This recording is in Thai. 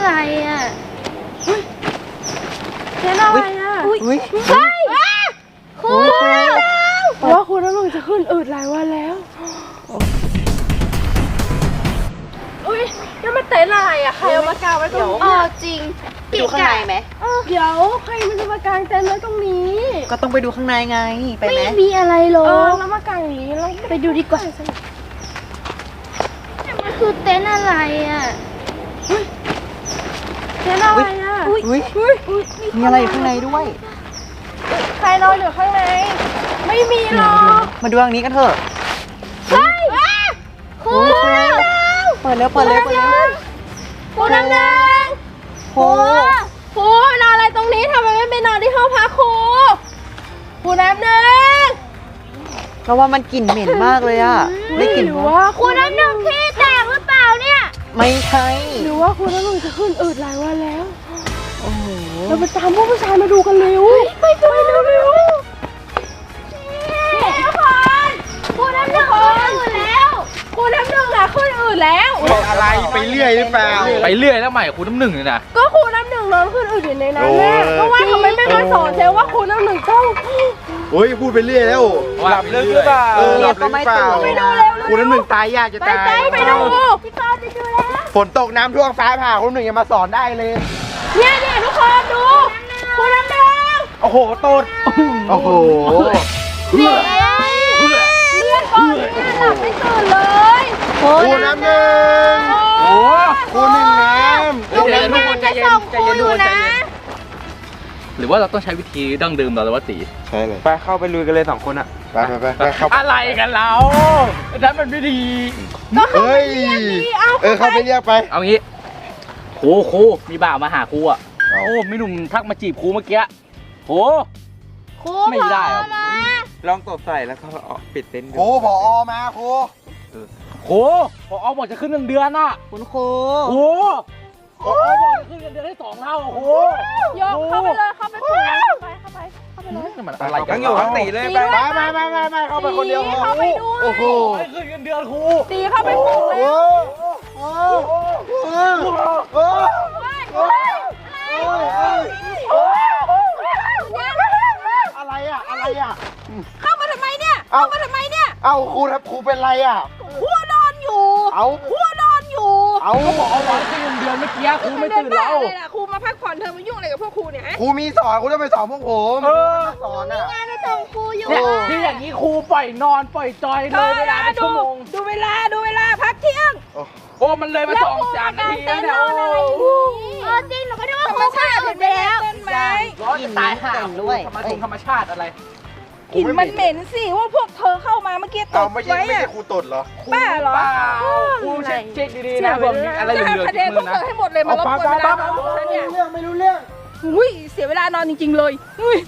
อะไรอะเต้นอะไรอะอุ้ยอุ้ยเฮ้ยครูว่าคุณน้ำหนึ่งจะขึ้นอืดหลายวันแล้วอุ้ยยังมาเต้นอะไรอะใครเอามากางไว้ตรงนี้อ๋อจริงไปดูข้างในไหมเดี๋ยวใครมันจะมากางเต็นท์ไว้ตรงนี้ ก็ต้องไปดูข้างในไงไปไม่ไหมมีอะไรหรเอออกแล้วมากางอย่างนี้แล้วไปดูดีกว่ามันคือเต็นท์อะไรอะ เต้นอะไรอะอุ้ยอุ้ยอุ้ยมีอะไรอยู่ข้างในด้วย ใครนอนอยู่ข้างใน ไม่มีหรอกมาดูทางนี้กันเถอะเฮ้ยครูเปิดแล้วเปิดแล้วเปิดแล้วครูน้ำหนึ่งโอ้ครูนอนอะไรตรงนี้ทำไมไม่ไปนอนที่ห้องพักครูครูน้ำหนึ่งเพราะว่ามันกลิ่นเหม็นมากเลยอะ ได้กลิ่นหรือปะว่าครูน้ำหนึ่งขี้ ไม่ใช่ หรือว่าครูน้ำหนึ่งจะขึ้นอืดหลายวันแล้ว โอ้โห เราไปตามพวกผู้ชายมาดูกันเร็วไปดูเร็วทุกคนครูน้ำหนึ่งขึ้นอื่นแล้วครูน้ำหนึ่งอะขึ้นอืดแล้ว บอกอะไรไปเรื่อยหรือเปล่า ไปเรื่อยแล้วใหม่คุณน้ำหนึ่งเลยนะก็ครูน้ำหนึ่งนอนขึ้นอืดอยู่ในนั้นโอ้แน่ยเพราะว่าทำไมไม่มาสอนเซลว่าครูน้ำหนึ่งต้องโอ้ยพูดไปเรื่อยแล้วหลับลึกหรือเปล่าเออหลับเลยหรือเปล่าไปดูเร็วคุณน้ำหนึ่งตายยากจะไปตายไปไปดูพี่ปอนไปดูแล้ว ฝนตกน้ำท่วมฟ้าผ่าคุณน้ำหนึ่งยังมาสอนได้เลย เนี่ยเนี่ยทุกคนดูครูน้ำหนึ่งโอ้โหตดโอ้โหเรียนเรียนก่อนเนี่ยหลับไม่ตื่นเลยคุณน้ำหนึ่ง โอ้ คุณหนึ่งน้ำ ใจเย็นทุกคนใจเย็นใจเย็นทุกคนใจ นะ เย็น หรือว่าเราต้องใช้วิธีดั้งเดิมเราแล้วว่าตีใช่เลยไปเข้าไปลุยกันเลยสองคนอะไปไปไปไปเข้าอะไรกันเรานั่นมันวิธีเฮ้ยเออเข้าไปเรียกไป เอางี้ครูครูมีบ่าวมาหาครูอะโอ้มีหนุ่มทักมาจีบครูเมื่อกี้โอ้ครูไม่ได้หรอ พอมาลองตดใส่แล้วก็เอาปิดเต็นท์ดู ครูผอมาครูครูพอเอาบอกจะขึ้นเงินเดือนน่ะคุณครูครูพอเอาบอกจะขึ้นเงินเดือนให้สองเท่าอะครูยกเข้าไปเลยเข้าไปคุย นี่มันอะไรกัยันงอยู่ข้างตีเลยไปไปไปไปไปไปเข้าไปคนเดียวพอเข้าไปด้วยโอ้โหให้ขึ้นเงินเดือนครูตีเข้าไปปลุกเลยโอ้โหโอ้โหโอ้โหอะไรอะอะไรอะเข้ามาทำไมเนี่ยเอ้าเข้ามาทำไมเนี่ย เอ้าครูครับครูเป็นไรอะครูนอนอยู่เอ้าครู นอนอยู่เอ้าก็บอกเอาบอกขึ้นเงินเดือนเมื่อกี้ครูไม่ตื่นเดิเราบ้าอะไรล่ะครูมาพักผ่อนเธอมายุ่งอะไรกับพวกครูเนี่ยฮะครูมีสอนครูจะไปสอนพวกผมเออสอนอะงานไปส่งครูอยู่เนี่ยที่อย่างนี้ครูปล่อยนอนปล่อยจอยเลยเวลาเป็นชั่วโมงดูเวลาดูเวลาพักเที่ยงโอ้มันเลยมาสองสามนาทีแล้วเนี่ยโอ้เออจริงหนูก็นึกว่าธรครรูมชาติขึ้เห็นนอื่นไหมไปแล้วต้นไม้ร้อนจะตายห่าด้วยธรรมชาติธรรมชาติอะไร กลิ่นมันเหม็นสิว่าพวกเธอเข้ามาเมื่อกี้ตเอากไม่ใช่ไว้ไม่อะ ใช่ครูตดเหรอบ้าเหรอ เปล่าครูเช็คเช็คดีๆนะเผื่อมีอะไรเหลืจะอหักๆคะแนตินดพมืวกอเธนะอให้หมดเลยมาเอารบไปกวนไปเวไปลาไปของฉันเนี่ยไม่รู้เรื่องไม่รู้เรื่อง อุ้ยเสียเวลานอนจริง ๆ เลยอุ้ย